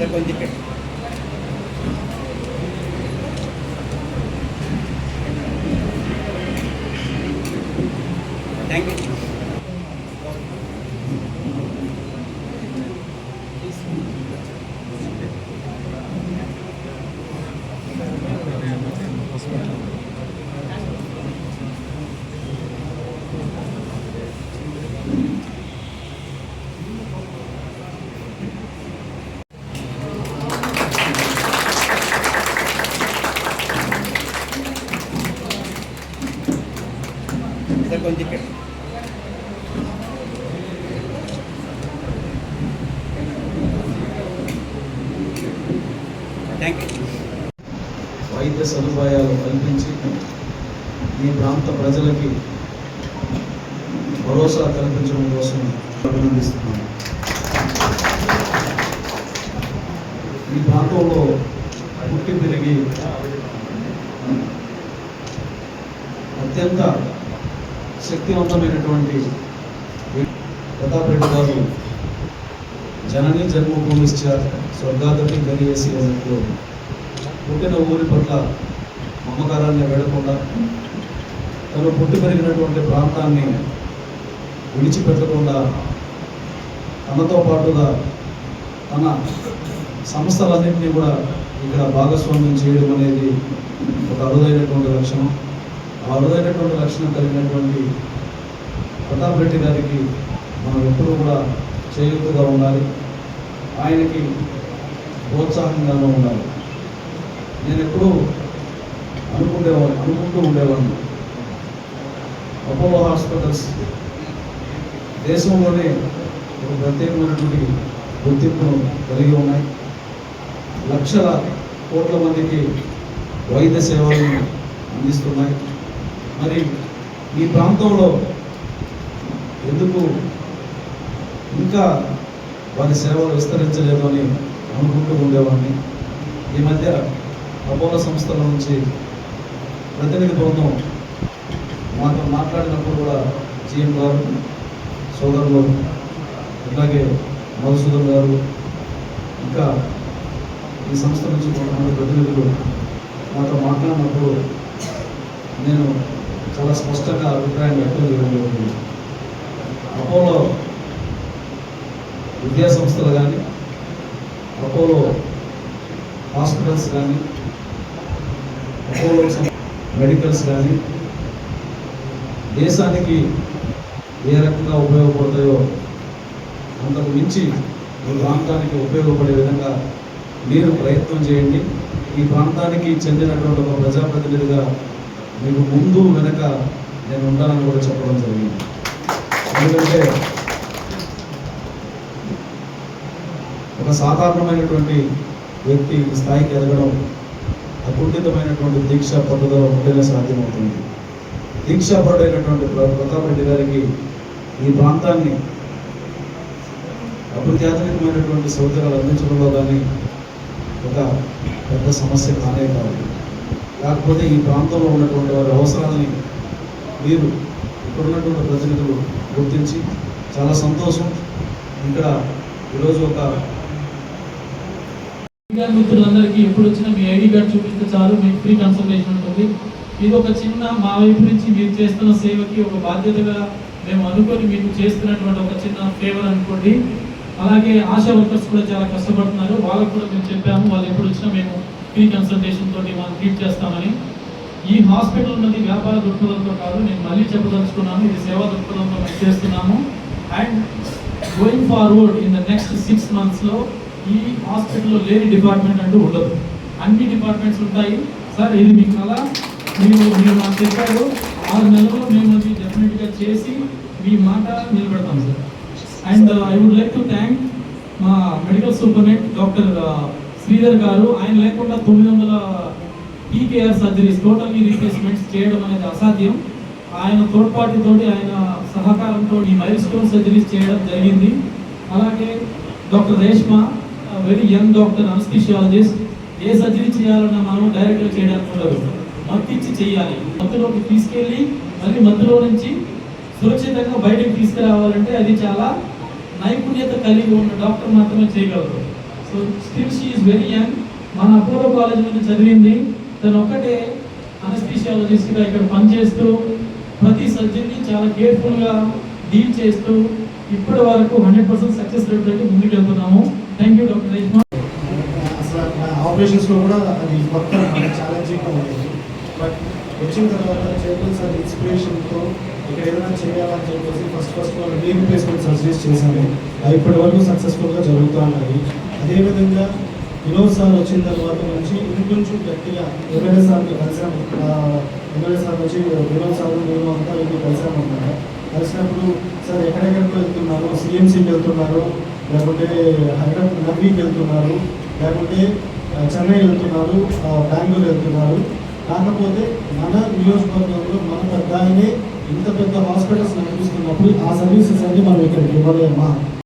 Sir కొంచెం పెట్టు thank you sir కొంచెం పెట్టు థ్యాంక్ యూ వైద్య సదుపాయాలు కల్పించి ఈ ప్రాంత ప్రజలకి భరోసా కల్పించడం కోసం అభినందిస్తున్నాను. ఈ ప్రాంతంలో పుట్టి పెరిగి అత్యంత శక్తివంతమైనటువంటి ప్రతాపరెడ్డి గారు జనని జన్మభూమిశ్చ స్వర్గాదపి గరియేసి అన్నట్లు పుట్టిన ఊరి పట్ల మమకారాన్ని వెడకుండా తను పుట్టి పెరిగినటువంటి ప్రాంతాన్ని విడిచిపెట్టకుండా తనతో పాటుగా తన సంస్థలన్నింటినీ కూడా ఇక్కడ భాగస్వామ్యం చేయడం అనేది ఒక అరుదైనటువంటి లక్షణం. ఆ అరుదైనటువంటి లక్షణం కలిగినటువంటి ప్రతాప్ రెడ్డి గారికి మనం ఎప్పుడూ కూడా చేయూతగా ఉండాలి. ఆయనకి ప్రోత్సాహంగానూ ఉండాలి. నేను ఎప్పుడూ అనుకునేవాడిని అనుకుంటూ ఉండేవాడిని. అపోలో హాస్పిటల్స్ దేశంలోనే ఒక ప్రత్యేకమైనటువంటి గుర్తింపును కలిగి ఉన్నాయి. లక్షల కోట్ల మందికి వైద్య సేవలను అందిస్తున్నాయి. మరి ఈ ప్రాంతంలో ఎందుకు ఇంకా వారి సేవలు విస్తరించలేదు అని అనుకుంటూ ఉండేవాడిని? ఈ మధ్య అపోలో సంస్థల నుంచి ప్రతినిధి బృందం మాతో మాట్లాడినప్పుడు కూడా జీఎం గారు సోదరులు అలాగే మధుసూదన్ గారు ఇంకా ఈ సంస్థ నుంచి కొంతమంది ప్రతినిధులు మాతో మాట్లాడినప్పుడు నేను చాలా స్పష్టంగా అభిప్రాయం వ్యక్తం చేయడం జరిగింది అపోలో విద్యా సంస్థలు కానీ అపోలో హాస్పిటల్స్ కానీ అపోలో మెడికల్స్ కానీ దేశానికి ఏ రకంగా ఉపయోగపడతాయో అంతకు మించి ఈ ప్రాంతానికి ఉపయోగపడే విధంగా మీరు ప్రయత్నం చేయండి. ఈ ప్రాంతానికి చెందినటువంటి ఒక ప్రజాప్రతినిధిగా మీకు ముందు వెనక నేను ఉంటానని కూడా చెప్పడం జరిగింది. ఎందుకంటే ఒక సాధారణమైనటువంటి వ్యక్తి స్థాయికి ఎదగడం అకుంఠితమైనటువంటి దీక్ష పట్టుదల ఉంటేనే సాధ్యమవుతుంది. దీక్ష పడైనటువంటి ప్ర- ప్రతాప్ రెడ్డి గారికి ఈ ప్రాంతాన్ని అత్యాధునికమైనటువంటి సౌకర్యాలు అందించడంలో కానీ ఒక పెద్ద సమస్య కానే కాదు. కాకపోతే ఈ ప్రాంతంలో ఉన్నటువంటి వారి అవసరాలని మీరు ఇక్కడున్నటువంటి ప్రతినిధులు గుర్తించి చాలా సంతోషం. ఇక్కడ ఈరోజు ఒక మిత్రులందరికీ ఎప్పుడు వచ్చినా మీ ఐడి కార్డ్ చూపిస్తే చాలు మీకు ఫ్రీ కన్సల్టేషన్ ఉంటుంది. ఇది ఒక చిన్న మా వైపు నుంచి మీరు చేస్తున్న సేవకి ఒక బాధ్యతగా మేము అనుకొని మీకు చేస్తున్నటువంటి ఒక చిన్న ఫేవర్ అనుకోండి. అలాగే ఆశా వర్కర్స్ కూడా చాలా కష్టపడుతున్నారు. వాళ్ళకు కూడా మేము చెప్పాము వాళ్ళు ఎప్పుడు వచ్చినా మేము ఫ్రీ కన్సల్టేషన్ తోటి మనం ట్రీట్ చేస్తామని ఈ హాస్పిటల్ ఉన్నది వ్యాపార దృక్పథంతో కాదు నేను మళ్ళీ చెప్పదలుచుకున్నాను ఇది సేవా దృక్పథంతో మేము చేస్తున్నాము. And going forward in the next six మంత్స్లో ఈ హాస్పిటల్లో లేని డిపార్ట్మెంట్ అంటూ ఉండదు. అన్ని డిపార్ట్మెంట్స్ ఉంటాయి. సార్ ఇది మీ కళ. మీరు మీరు నాకు చెప్పారు. ఆరు నెలల్లో మేము అది డెఫినెట్గా చేసి మీ మాట నిలబెడతాం sir. And I would like to thank మా medical superintendent doctor Sridhar garu ఆయన లేకుండా తొమ్మిది వందల పీకేఆర్ సర్జరీస్ టోటల్లీ రీప్లేస్మెంట్స్ చేయడం అనేది అసాధ్యం. ఆయన తోడ్పాటుతోటి ఆయన సహకారంతో ఈ మైల్ స్టోన్ సర్జరీస్ చేయడం జరిగింది. అలాగే doctor Reshma very young doctor anaesthesiologist ఏ సర్జరీ చేయాలన్నా మనం డైరెక్ట్గా చేయడానికి ఉండదు. మత్తిచ్చి చేయాలి మత్తులోకి తీసుకెళ్ళి మళ్ళీ మత్తులో నుంచి సురక్షితంగా బయటకు తీసుకురావాలంటే అది చాలా నైపుణ్యత కలిగి ఉన్న డాక్టర్ మాత్రమే చేయగలరు. So still she is very young మన అపోలో కాలేజ్ నుంచి చదివింది. తను ఒక్కటే అనస్థిషియాలజిస్ట్గా ఇక్కడ పనిచేస్తూ ప్రతి సర్జరీని చాలా కేర్ఫుల్గా డీల్ చేస్తూ ఇప్పటి వరకు హండ్రెడ్ పర్సెంట్ సక్సెస్ రేట్ తోటి ముందుకు వెళ్తున్నాము థ్యాంక్ యూ డాక్టర్ రేష్మా ఆపరేషన్స్లో కూడా అది మొత్తం ఛాలెంజింగ్గా ఉండేది బట్ వచ్చిన తర్వాత చేతులు సార్ ఇన్స్పిరేషన్తో ఇక్కడ ఏదైనా చేయాలని చెప్పేసి ఫస్ట్ ఫస్ట్ వాళ్ళు రీప్లేస్మెంట్ సర్జరీస్ చేశాను. అవి ఇప్పటి వరకు సక్సెస్ఫుల్గా జరుగుతూ ఉన్నాయి. అదేవిధంగా వినోద్ సార్ వచ్చిన తర్వాత నుంచి ఇంకొంచెం గట్టిగా ఎమ్మెల్యే సార్కి కలిసాము ఎమ్మెల్యే సార్ వచ్చి వినోద్ సార్ నేను అంతా వెళ్ళి కలిసాము అన్నమాట. కలిసినప్పుడు సార్ ఎక్కడెక్కడికి వెళ్తున్నారు సిఎంసీకి వెళ్తున్నారు లేకుంటే హైదరాబాద్ నవీకి వెళ్తున్నారు లేకుంటే చెన్నై వెళ్తున్నారు బెంగళూరు వెళ్తున్నారు. కాకపోతే మన నియోజకవర్గంలో మన పెద్ద ఇంత పెద్ద హాస్పిటల్స్ నడిపిస్తున్నప్పుడు ఆ సర్వీసెస్ అన్ని మనం ఇక్కడికి ఇవ్వలేమా?